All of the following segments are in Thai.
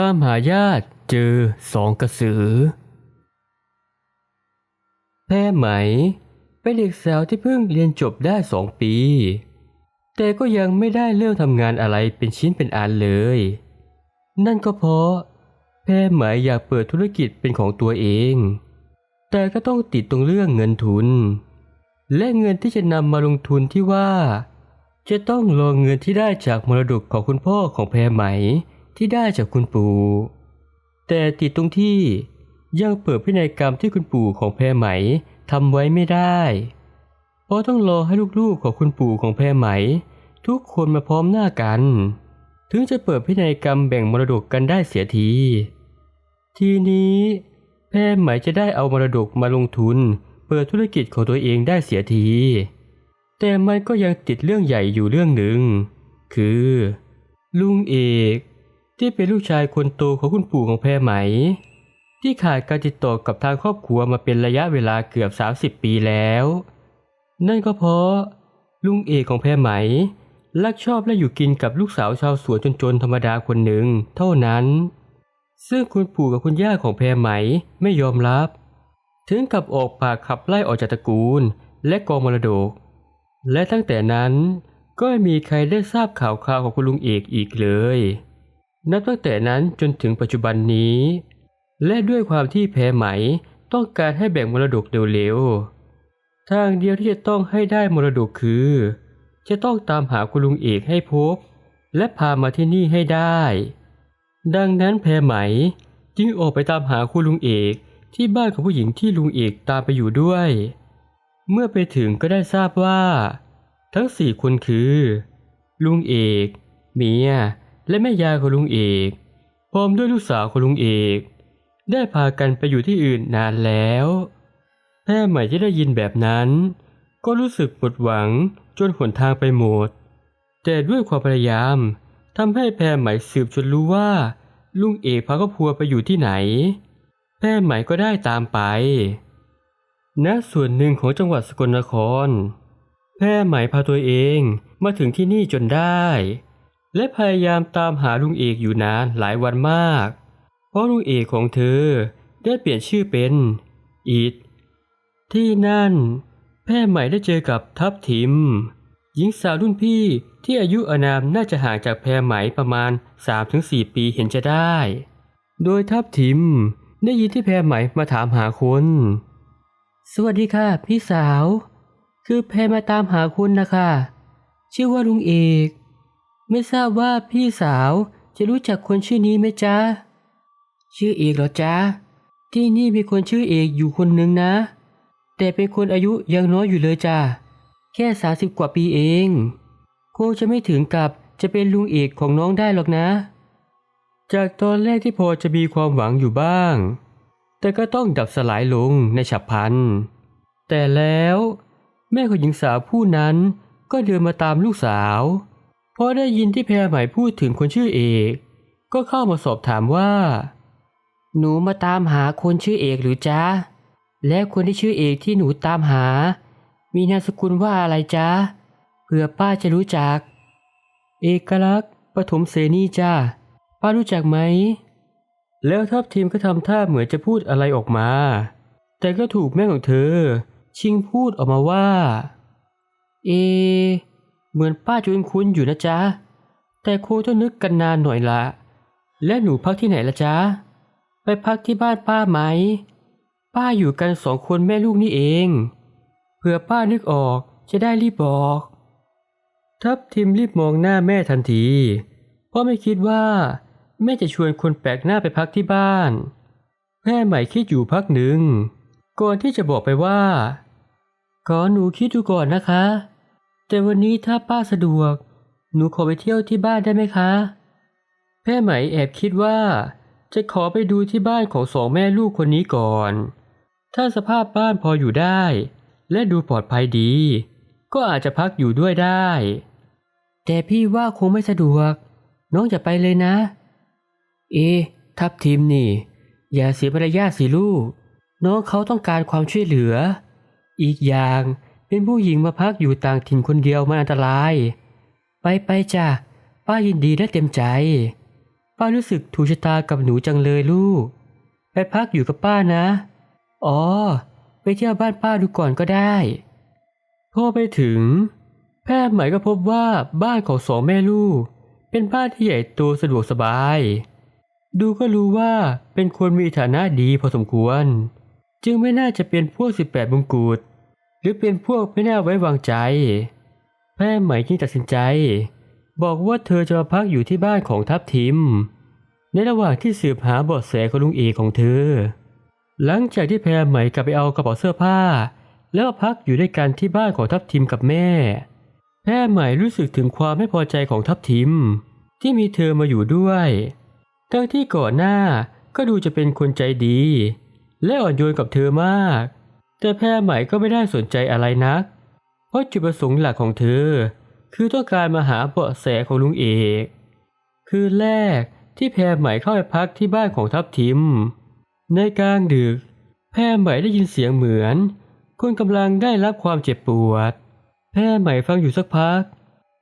ตามหาญาติเจอสองกระสือ แพรไหม เป็นเด็กสาวที่เพิ่งเรียนจบได้สองปี แต่ก็ยังไม่ได้เริ่มทำงานอะไรเป็นชิ้นเป็นอันเลย นั่นก็เพราะ แพรไหมอยากเปิดธุรกิจเป็นของตัวเอง แต่ก็ต้องติดตรงเรื่องเงินทุน และเงินที่จะนำมาลงทุนที่ว่า จะต้องรอเงินที่ได้จากมรดกของคุณพ่อของแพรไหม ที่ได้จากคุณปู่ แต่ติดตรงที่ยังเปิดพินัยกรรมที่คุณปู่ของแพรไหมทำไว้ไม่ได้ เพราะต้องรอให้ลูกๆของคุณปู่ของแพรไหม ทุกคนมาพร้อมหน้ากัน ถึงจะเปิดพินัยกรรมแบ่งมรดกกันได้เสียที ทีนี้ แพรไหมจะได้เอามรดกมาลงทุน เปิดธุรกิจของตัวเองได้เสียที แต่มันก็ยังติดเรื่องใหญ่อยู่เรื่องหนึ่ง คือ ลุงเอก ที่เป็นลูกชายคนโตของคุณปู่ของแพรไหม ที่ขาดการติดต่อกับทางครอบครัวมาเป็นระยะเวลาเกือบ 30 ปีแล้ว นั่นก็เพราะ ลุงเอกของแพรไหมลักชอบและอยู่กินกับลูกสาวชาวสวนจนๆธรรมดาคนหนึ่งเท่านั้น ซึ่งคุณปู่กับคุณย่าของแพรไหมไม่ยอมรับ ถึงกับออกปากขับไล่ออกจากตระกูลและกองมรดก และตั้งแต่นั้นก็ไม่มีใครได้ทราบข่าวคราวของคุณลุงเอกอีกเลย นับตั้งแต่นั้นจนถึงปัจจุบันนี้ และด้วยความที่แพรไหมต้องการให้แบ่งมรดกเร็วๆ ทางเดียวที่จะต้องให้ได้มรดกคือ จะต้องตามหาคุณลุงเอกให้พบ และพามาที่นี่ให้ได้ ดังนั้นแพรไหมจึงออกไปตามหาคุณลุงเอกที่บ้านของผู้หญิงที่ลุงเอกตามไปอยู่ด้วย เมื่อไปถึงก็ได้ทราบว่า ทั้งสี่คนคือ ลุงเอก เมีย และแม่ยายของลุงเอกพร้อมด้วยลูกสาวของลุงเอก ได้พากันไปอยู่ที่อื่นนานแล้วแพร่ใหม่ที่ได้ยินแบบนั้น ก็รู้สึกหมดหวังจนหนทางไปหมด แต่ด้วยความพยายามทำให้แพรไหมสืบจนรู้ว่า ลุงเอกพาครอบครัวไปอยู่ที่ไหน แพรไหมก็ได้ตามไปณส่วนหนึ่งของจังหวัดสกลนคร แพร่หมพาตัวเองมาถึงที่นี่จนได้ และพยายามตามหาลุงเอกอยู่นานหลายวันมาก เพราะลุงเอกของเธอได้เปลี่ยนชื่อเป็นอีดที่นั่น แพร่ใหม่ได้เจอกับทัพทิม หญิงสาวรุ่นพี่ที่อายุอานามน่าจะห่างจากแพรไหมประมาณ 3-4 ปีเห็นจะได้ โดยทัพทิมได้ยินที่แพรไหมมาถามหาคนสวัสดีค่ะ พี่สาว คือแพรมาตามหาคุณนะคะ ชื่อว่าลุงเอก ไม่ทราบว่าพี่สาวจะรู้จักคนชื่อนี้ไหมจ๊ะ ชื่อเอกเหรอจ๊ะ ที่นี่มีคนชื่อเอกอยู่คนหนึ่งนะ แต่เป็นคนอายุยังน้อยอยู่เลยจ้ะ แค่สาสิบกว่าปีเอง คงจะไม่ถึงกับจะเป็นลุงเอกของน้องได้หรอกนะ จากตอนแรกที่พอจะมีความหวังอยู่บ้าง แต่ก็ต้องดับสลายลงในฉับพลัน แต่แล้ว แม่ของหญิงสาวผู้นั้นก็เดินมาตามลูกสาว พอได้ยินที่แพรใหม่พูดถึงคนชื่อเอก ก็เข้ามาสอบถามว่า หนูมาตามหาคนชื่อเอกหรือจ๊ะ และคนที่ชื่อเอกที่หนูตามหา มีนามสกุลว่าอะไรจ๊ะเผื่อป้าจะรู้จัก เอกลักษณ์ปฐมเสนีจ้าป้ารู้จักไหม แล้วทัพทีมก็ทำท่าเหมือนจะพูดอะไรออกมา แต่ก็ถูกแม่ของเธอ ชิงพูดออกมาว่า เอ เหมือนป้าจะคุ้นๆอยู่นะจ๊ะ แต่ครูต้องนึกกันนานหน่อยละ และหนูพักที่ไหนละจ๊ะ ไปพักที่บ้านป้าไหม ป้าอยู่กันสองคนแม่ลูกนี่เอง เผื่อป้านึกออกจะได้รีบบอก ทัพทิมรีบมองหน้าแม่ทันที เพราะไม่คิดว่า แม่จะชวนคนแปลกหน้าไปพักที่บ้าน แม่ใหม่คิดอยู่พักหนึ่ง ก่อนที่จะบอกไปว่า ขอหนูคิดดูก่อนนะคะ แต่วันนี้ถ้าป้าสะดวก หนูขอไปเที่ยวที่บ้านได้ไหมคะแม่ไหมแอบคิดว่า จะขอไปดูที่บ้านของสองแม่ลูกคนนี้ก่อน ถ้าสภาพบ้านพออยู่ได้ และดูปลอดภัยดี ก็อาจจะพักอยู่ด้วยได้ แต่พี่ว่าคงไม่สะดวก น้องจะไปเลยนะ เอะทับทิมนี่ อย่าเสียมารยาทสิลูก น้องเขาต้องการความช่วยเหลือ อีกอย่าง เป็นผู้หญิงมาพักอยู่ต่างถิ่นคนเดียวมันอันตราย ไปไปจ้ะป้ายินดีและเต็มใจ ป้ารู้สึกถูกชะตากับหนูจังเลยลูก ไปพักอยู่กับป้านะ อ๋อ ไปเที่ยวบ้านป้าดูก่อนก็ได้พอไปถึง แพทย์หม่ก็พบว่าบ้านของสองแม่ลูก เป็นบ้านที่ใหญ่โตสะดวกสบาย ดูก็รู้ว่าเป็นคนมีฐานะดีพอสมควร จึงไม่น่าจะเป็นพวก 18มงกุฎ รือเป็นพวกไม่น่าไว้วางใจแพทย์ใหม่จึงตัดสินใจ บอกว่าเธอจะมาพักอยู่ที่บ้านของทัพทิม ในระหว่างที่สืบหาเบาะแสของลุงเอกของเธอ หลังจากที่แพรไหม่กลับไปเอากระเป๋าเสื้อผ้า แล้วมาพักอยู่ด้วยกันที่บ้านของทัพทิมกับแม่ แพรไหม่รู้สึกถึงความไม่พอใจของทัพทิม ที่มีเธอมาอยู่ด้วย ทั้งที่ก่อนหน้าก็ดูจะเป็นคนใจดี และอ่อนโยนกับเธอมาก แต่แพรไหม่ก็ไม่ได้สนใจอะไรนัก เพราะจุดประสงค์หลักของเธอ คือต้องการมาหาเบาะแสของลุงเอก คืนแรกที่แพรไหม่เข้าไปพักที่บ้านของทัพทิม ในกลางดึก แพรไหม่ได้ยินเสียงเหมือน คนกำลังได้รับความเจ็บปวด แพรไหม่ฟังอยู่สักพัก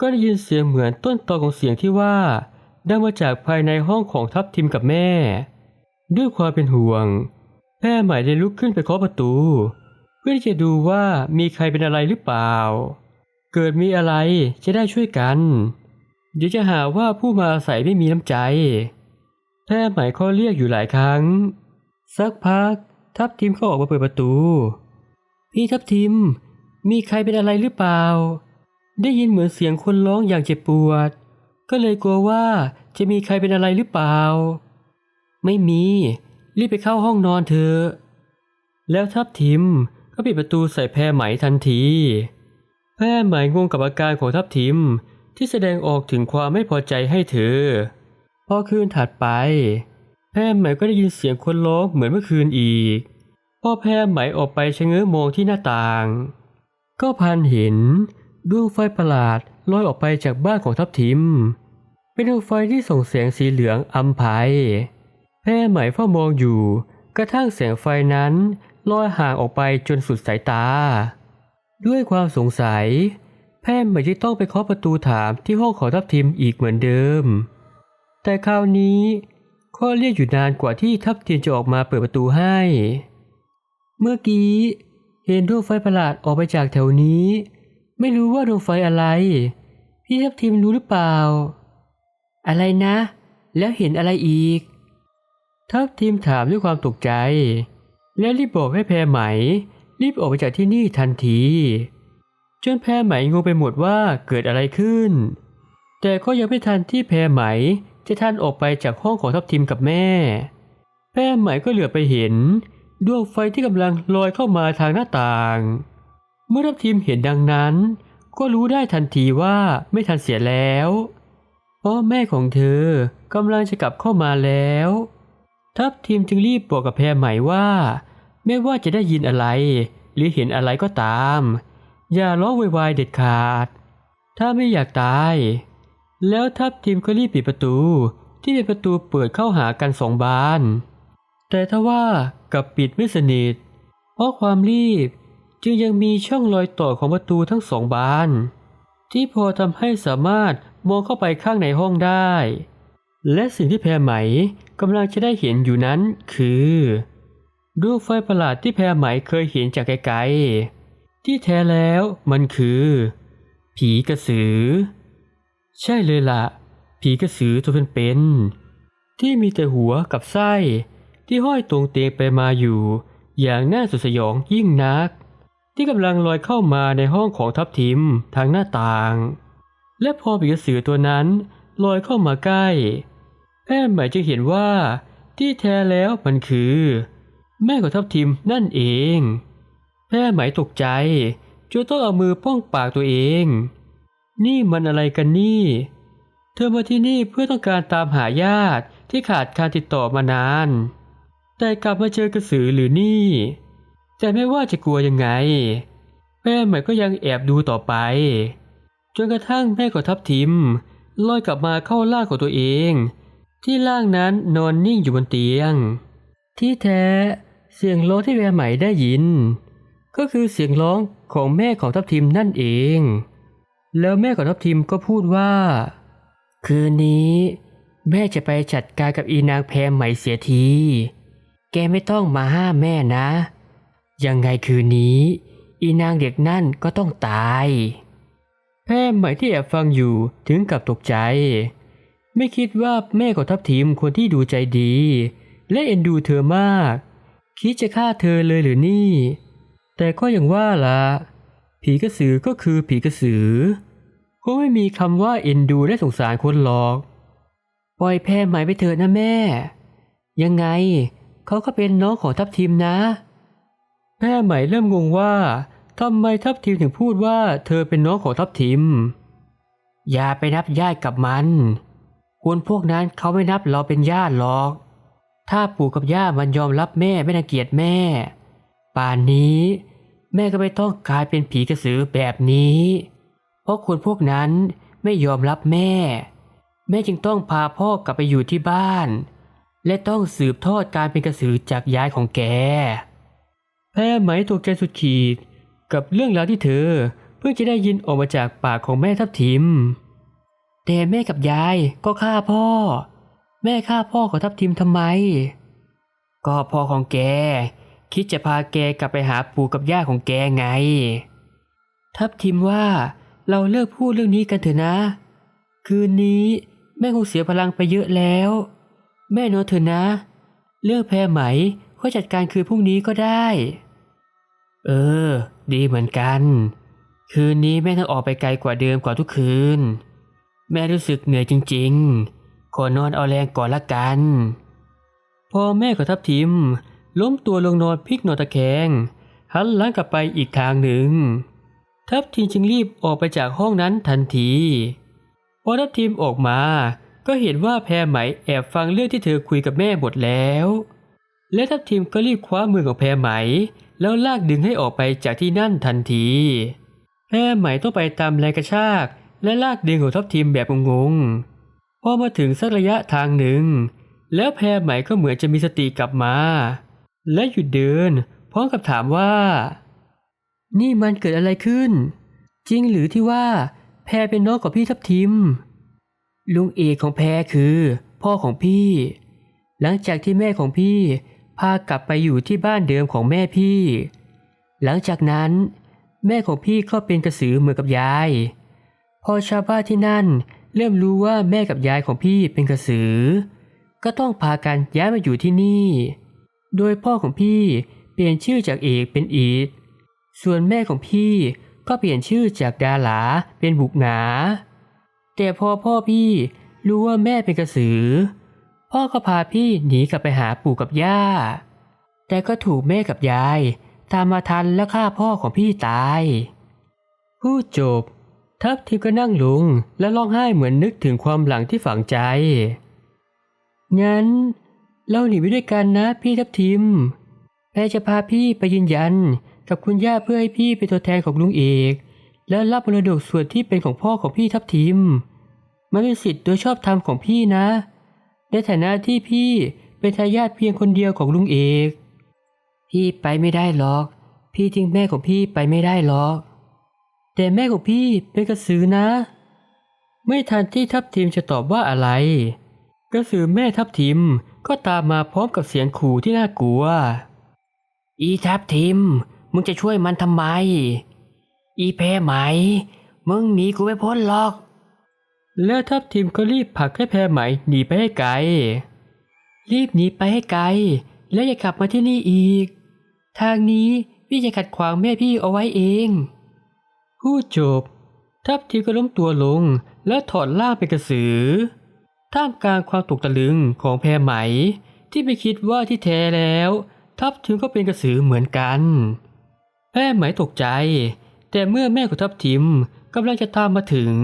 ก็ได้ยินเสียงเหมือนต้นตอของเสียงที่ว่าดังมาจากภายในห้องของทัพทิมกับแม่ ด้วยความเป็นห่วง แพรไหมได้ลุกขึ้นไปเคาะประตู เพื่อที่จะดูว่ามีใครเป็นอะไรหรือเปล่า เกิดมีอะไรจะได้ช่วยกัน เดี๋ยวจะหาว่าผู้มาอาศัยไม่มีน้ำใจแพทย์หมายข้อเรียกอยู่หลายครั้ง สักพัก ทัพทิมก็ออกมาเปิดประตู พี่ทัพทิม มีใครเป็นอะไรหรือเปล่า ได้ยินเหมือนเสียงคนร้องอย่างเจ็บปวด ก็เลยกลัวว่าจะมีใครเป็นอะไรหรือเปล่า ไม่มี รีบไปเข้าห้องนอนเถอะ แล้วทัพทิมก็ปิดประตูใส่แพรไหมทันที แพรไหมงงกับอาการของทัพทิมที่แสดงออกถึงความไม่พอใจให้เธอ พอคืนถัดไป แพรไหมก็ได้ยินเสียงคนร้องเหมือนเมื่อคืนอีก พอแพรไหมออกไปชะเง้อมองที่หน้าต่าง ก็พันเห็นดวงไฟประหลาดลอยออกไปจากบ้านของทัพทิม เป็นดวงไฟที่ส่งแสงสีเหลืองอำไพ แพรไหมเฝ้ามองอยู่ กระทั่งแสงไฟนั้นลอยห่างออกไปจนสุดสายตา ด้วยความสงสัย แพทย์เหมือนจะต้องไปเคาะประตูถามที่ห้องของทัพทิมอีกเหมือนเดิม แต่คราวนี้ข้อเรียกอยู่นานกว่าที่ทัพทิมจะออกมาเปิดประตูให้ เมื่อกี้เห็นดวงไฟประหลาดออกไปจากแถวนี้ ไม่รู้ว่าดวงไฟอะไร พี่ทัพทิมรู้หรือเปล่า อะไรนะ แล้วเห็นอะไรอีก ทัพทิมถามด้วยความตกใจ และรีบบอกให้แพรไหม รีบออกไปจากที่นี่ทันที จนแพรไหมงงไปหมดว่าเกิดอะไรขึ้น แต่ก็ยังไม่ทันที่แพรไหมจะทันออกไปจากห้องของทัพทิมกับแม่ แพรไหมก็เหลือไปเห็นดวงไฟที่กำลังลอยเข้ามาทางหน้าต่าง เมื่อทัพทิมเห็นดังนั้น ก็รู้ได้ทันทีว่าไม่ทันเสียแล้ว เพราะแม่ของเธอกำลังจะกลับเข้ามาแล้ว ทัพทิมจึงรีบบอกกับแพรไหม่ว่า ไม่ว่าจะได้ยินอะไร หรือเห็นอะไรก็ตาม อย่าร้องวายเด็ดขาด ถ้าไม่อยากตาย แล้วทัพทิมก็รีบปิดประตู ที่เป็นประตูเปิดเข้าหากันสองบาน แต่ถ้าว่ากับปิดไม่สนิทเพราะความรีบจึงยังมีช่องรอยต่อของประตูทั้งสองบาน ที่พอทำให้สามารถมองเข้าไปข้างในห้องได้ และสิ่งที่แพรไหมกำลังจะได้เห็นอยู่นั้นคือดวงไฟประหลาดที่แพรไหมเคยเห็นจากไกลๆ ที่แท้แล้วมันคือ ผีกระสือ ใช่เลยละ่ะ ผีกระสือตัวเป็นๆที่มีแต่หัวกับไส้ที่ห้อยตรงเตียงไปมาอยู่ อย่างน่าสุดสยองยิ่งนัก ที่กำลังลอยเข้ามาในห้องของทัพทิมทางหน้าต่าง และพอผีกระสือตัวนั้นลอยเข้ามาใกล้ แพทย์หมายจะเห็นว่า ที่แท้แล้วมันคือ แม่ของทัพทิมนั่นเองแพทย์หมายตกใจจนต้องเอามือป้องปากตัวเอง นี่มันอะไรกันนี่ เธอมาที่นี่เพื่อต้องการตามหาญาติที่ขาดการติดต่อมานาน แต่กลับมาเจอกระสือหรือนี่ แต่ไม่ว่าจะกลัวยังไง แม่ใหม่ก็ยังแอบดูต่อไป จนกระทั่งแม่ของทัพทิมลอยกลับมาเข้าร่าของตัวเอง ที่ร่างนั้นนอนนิ่งอยู่บนเตียง ที่แท้เสียงร้องที่แม่ใหม่ได้ยิน ก็คือเสียงร้องของแม่ของทัพทิมนั่นเอง แล้วแม่ของทัพทิมก็พูดว่า คืนนี้แม่จะไปจัดการกับอีนางแพรใหม่เสียที แกไม่ต้องมาห้ามแม่นะ ยังไงคืนนี้ อีนางเด็กนั่นก็ต้องตาย แพรใหม่ที่แอบฟังอยู่ถึงกับตกใจ ไม่คิดว่าแม่ของทัพทีมคนที่ดูใจดี และเอ็นดูเธอมาก คิดจะฆ่าเธอเลยหรือนี่ แต่ก็อย่างว่าละผีกระสือก็คือผีกระสือคงไม่มีคำว่าเอ็นดูและสงสารคนหรอก ปล่อยแพรใหม่ไปเถิดนะแม่ ยังไงเขาก็เป็นน้องของทัพทีมนะแพรใหม่เริ่มงงว่าทำไมทัพทีมถึงพูดว่าเธอเป็นน้องของทัพทีม อย่าไปนับญาติกับมัน คนพวกนั้นเขาไม่นับเราเป็นญาติหรอก ถ้าปู่กับย่ามันยอมรับแม่ไม่รังเกียจแม่ ป่านนี้ แม่ก็ไม่ต้องกลายเป็นผีกระสือแบบนี้ เพราะคนพวกนั้นไม่ยอมรับแม่ แม่จึงต้องพาพ่อกลับไปอยู่ที่บ้าน และต้องสืบทอดการเป็นกระสือจากยายของแก แพ้ไหมตัวแกสุดขีดกับเรื่องราวที่เธอ เพิ่งจะได้ยินออกมาจากปากของแม่ทับทิม แต่แม่กับยายก็ฆ่าพ่อ แม่ฆ่าพ่อของทับทิมทำไม ก็พ่อของแก คิดจะพาแกกลับไปหาปู่กับย่าของแกไง ทับทิมว่าเราเลิกพูดเรื่องนี้กันเถอะนะ คืนนี้แม่คงเสียพลังไปเยอะแล้ว แม่นอนเถอะนะ เลือกแพรไหมค่อยจัดการคืนพรุ่งนี้ก็ได้ เออ ดีเหมือนกัน คืนนี้แม่ต้องออกไปไกลกว่าเดิมกว่าทุกคืน แม่รู้สึกเหนื่อยจริงๆ ขอนอนเอาแรงก่อนละกัน พอแม่ของทับทิม ล้มตัวลงนอนพลิกนอนตะแคงหันหลังกลับไปอีกทางหนึ่ง ทัพทีมจึงรีบออกไปจากห้องนั้นทันที พอทัพทีมออกมา ก็เห็นว่าแพรไหมแอบฟังเรื่องที่เธอคุยกับแม่หมดแล้ว และทัพทีมก็รีบคว้ามือของแพรไหม แล้วลากดึงให้ออกไปจากที่นั่นทันที แพรไหมต้องไปตามแรงกระชาก และลากดึงของทัพทีมแบบงงๆ พอมาถึงสักระยะทางหนึ่ง แล้วแพรไหม่ก็เหมือนจะมีสติกลับมา และหยุดเดิน พร้อมกับถามว่า นี่มันเกิดอะไรขึ้น จริงหรือที่ว่า แพรเป็นน้องของพี่ทับทิม ลุงเอกของแพรคือ พ่อของพี่ หลังจากที่แม่ของพี่ พากลับไปอยู่ที่บ้านเดิมของแม่พี่ หลังจากนั้น แม่ของพี่ก็เป็นกระสือเหมือนกับยาย พอชาวบ้านที่นั่นเริ่มรู้ว่าแม่กับยายของพี่เป็นกระสือ ก็ต้องพากันย้ายมาอยู่ที่นี่ โดยพ่อของพี่เปลี่ยนชื่อจากเอกเป็นอีดส่วนแม่ของพี่ก็เปลี่ยนชื่อจากดาหลาเป็นบุกหนา แต่พอพ่อพี่รู้ว่าแม่เป็นกระสือ พ่อก็พาพี่หนีกลับไปหาปู่กับย่า แต่ก็ถูกแม่กับยาย ตามมาทันและฆ่าพ่อของพี่ตายพูดจบ ทัพทิมก็นั่งลงและร้องไห้เหมือนนึกถึงความหลังที่ฝังใจ งั้น เราหนีไปด้วยกันนะพี่ทัพทิมแพรจะพาพี่ไปยืนยันกับคุณย่าเพื่อให้พี่เป็นตัวแทนของลุงเอก แล้วรับมรดกส่วนที่เป็นของพ่อของพี่ทับทิม มันเป็นสิทธิ์โดยชอบธรรมของพี่นะ ในฐานะที่พี่เป็นทายาทเพียงคนเดียวของลุงเอก พี่ไปไม่ได้หรอก พี่ทิ้งแม่ของพี่ไปไม่ได้หรอก แต่แม่ของพี่เป็นกระสือนะ ไม่ทันที่ทับทิมจะตอบว่าอะไร กระสือแม่ทับทิมก็ตามมาพร้อมกับเสียงขู่ที่น่ากลัว อีทับทิม มึงจะช่วยมันทำไม อีแพ้ไหม มึงหนีกูไม่พ้นหรอก แล้วทับทิมก็รีบผลักให้แพ้ไหมหนีไปให้ไกล รีบหนีไปให้ไกล แล้วอย่ากลับมาที่นี่อีก ทางนี้พี่จะขัดขวางแม่พี่เอาไว้เอง พูดจบ ทับทิมก็ล้มตัวลงแล้วถอดล่างเป็นกระสือ ท่ามกลางความตกตะลึงของแพรไหม ที่ไม่คิดว่าที่แท้แล้ว ทับทิมก็เป็นกระสือเหมือนกัน แพรไหมตกใจ แต่เมื่อแม่ของทับทิมกำลังจะตามมาถึง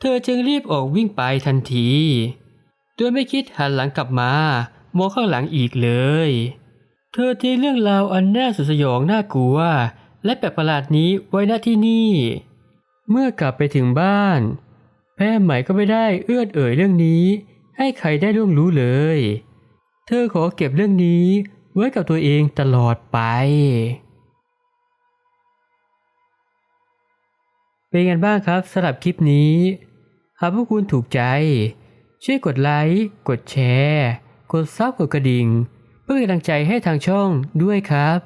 เธอจึงรีบออกวิ่งไปทันทีโดยไม่คิดหันหลังกลับมามองข้างหลังอีกเลย เธอทิ้งเรื่องราวอันน่าสยดสยองน่ากลัว และแปลกประหลาดนี้ไว้ณที่นี่ เมื่อกลับไปถึงบ้าน แม่ใหม่ก็ไม่ได้เอื้อนเอ่ยเรื่องนี้ ให้ใครได้ร่วงรู้เลย เธอขอเก็บเรื่องนี้ไว้กับตัวเองตลอดไป เป็นไงบ้างครับสำหรับคลิปนี้หากพวกคุณถูกใจ ช่วยกดไลค์ กดแชร์ กดซับกดกระดิ่ง เพื่อเป็นกำลังใจให้ทางช่องด้วยครับ